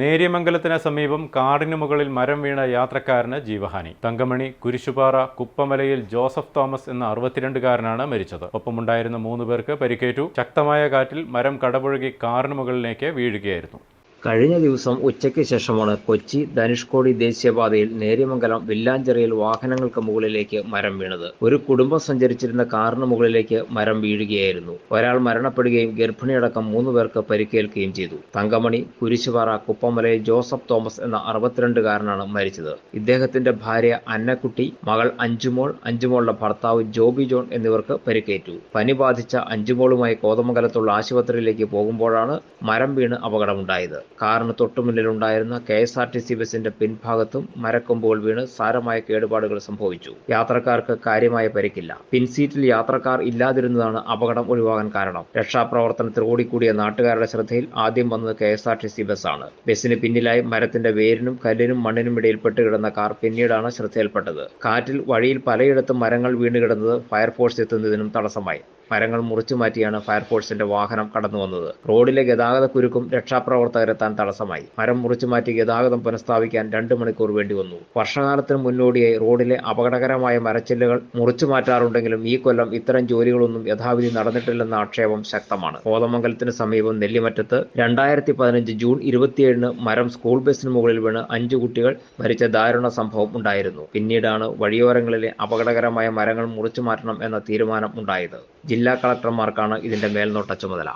നേര്യമംഗലത്തിന് സമീപം കാടിനു മുകളിൽ മരം വീണ യാത്രക്കാരന് ജീവഹാനി. തങ്കമണി കുരിശുപാറ കുപ്പമലയിൽ ജോസഫ് തോമസ് എന്ന അറുപത്തിരണ്ടുകാരനാണ് മരിച്ചത്. ഒപ്പമുണ്ടായിരുന്ന മൂന്ന് പേർക്ക് പരിക്കേറ്റു. ശക്തമായ കാറ്റിൽ മരം കടപുഴകി കാറിന് മുകളിലേക്ക് വീഴുകയായിരുന്നു. കഴിഞ്ഞ ദിവസം ഉച്ചയ്ക്ക് ശേഷമാണ് കൊച്ചി ധനുഷ്കോടി ദേശീയപാതയിൽ നേര്യമംഗലം വില്ലാഞ്ചിറയിൽ വാഹനങ്ങൾക്ക് മുകളിലേക്ക് മരം വീണത്. ഒരു കുടുംബം സഞ്ചരിച്ചിരുന്ന കാറിന് മുകളിലേക്ക് മരം വീഴുകയായിരുന്നു. ഒരാൾ മരണപ്പെടുകയും ഗർഭിണിയടക്കം മൂന്ന് പേർക്ക് പരിക്കേൽക്കുകയും ചെയ്തു. തങ്കമണി കുരിശുപാറ കുപ്പമലയിൽ ജോസഫ് തോമസ് എന്ന അറുപത്തിരണ്ടുകാരനാണ് മരിച്ചത്. ഇദ്ദേഹത്തിന്റെ ഭാര്യ അന്നക്കുട്ടി മകൾ അഞ്ചുമോൾ അഞ്ചുമോളുടെ ഭർത്താവ് ജോബി ജോൺ എന്നിവർക്ക് പരിക്കേറ്റു. പനി ബാധിച്ച അഞ്ചുമോളുമായി കോതമംഗലത്തുള്ള ആശുപത്രിയിലേക്ക് പോകുമ്പോഴാണ് മരം വീണ് അപകടമുണ്ടായത്. കാറിന് തൊട്ടുമുന്നിലുണ്ടായിരുന്ന K S R T C ബസിന്റെ പിൻഭാഗത്തും മരക്കൊമ്പുകൾ വീണ് സാരമായ കേടുപാടുകൾ സംഭവിച്ചു. യാത്രക്കാർക്ക് കാര്യമായ പരിക്കില്ല. പിൻസീറ്റിൽ യാത്രക്കാർ ഇല്ലാതിരുന്നതാണ് അപകടം ഒഴിവാകാൻ കാരണം. രക്ഷാപ്രവർത്തനത്തിൽ ഓടിക്കൂടിയ നാട്ടുകാരുടെ ശ്രദ്ധയിൽ ആദ്യം വന്നത് K S R T C ബസ്സാണ്. ബസ്സിന് പിന്നിലായി മരത്തിന്റെ വേരിനും കല്ലിനും മണ്ണിനും ഇടയിൽ പെട്ടുകിടന്ന കാർ പിന്നീടാണ് ശ്രദ്ധയിൽപ്പെട്ടത്. കാറ്റിൽ വഴിയിൽ പലയിടത്തും മരങ്ങൾ വീണുകിടന്നത് ഫയർഫോഴ്സ് എത്തുന്നതിനും തടസ്സമായി. മരങ്ങൾ മുറിച്ചു മാറ്റിയാണ് ഫയർഫോഴ്സിന്റെ വാഹനം കടന്നു വന്നത്. റോഡിലെ ഗതാഗത കുരുക്കും രക്ഷാപ്രവർത്തകരെത്താൻ തടസ്സമായി. മരം മുറിച്ചു മാറ്റി ഗതാഗതം പുനഃസ്ഥാപിക്കാൻ രണ്ട് മണിക്കൂർ വേണ്ടി വന്നു. വർഷകാലത്തിന് മുന്നോടിയായി റോഡിലെ അപകടകരമായ മരച്ചില്ലുകൾ മുറിച്ചു മാറ്റാറുണ്ടെങ്കിലും ഈ കൊല്ലം ഇത്തരം ജോലികളൊന്നും യഥാവിധി നടന്നിട്ടില്ലെന്ന ആക്ഷേപം ശക്തമാണ്. കോതമംഗലത്തിന് സമീപം നെല്ലിമറ്റത്ത് രണ്ടായിരത്തി പതിനഞ്ച് ജൂൺ ഇരുപത്തിയേഴിന് മരം സ്കൂൾ ബസിന് മുകളിൽ വീണ് അഞ്ചു കുട്ടികൾ മരിച്ച ദാരുണ സംഭവം ഉണ്ടായിരുന്നു. പിന്നീടാണ് വഴിയോരങ്ങളിലെ അപകടകരമായ മരങ്ങൾ മുറിച്ചു മാറ്റണം എന്ന തീരുമാനം ഉണ്ടായത്. ജില്ലാ കളക്ടർമാർക്കാണ് ഇതിന്റെ മേൽനോട്ട ചുമതല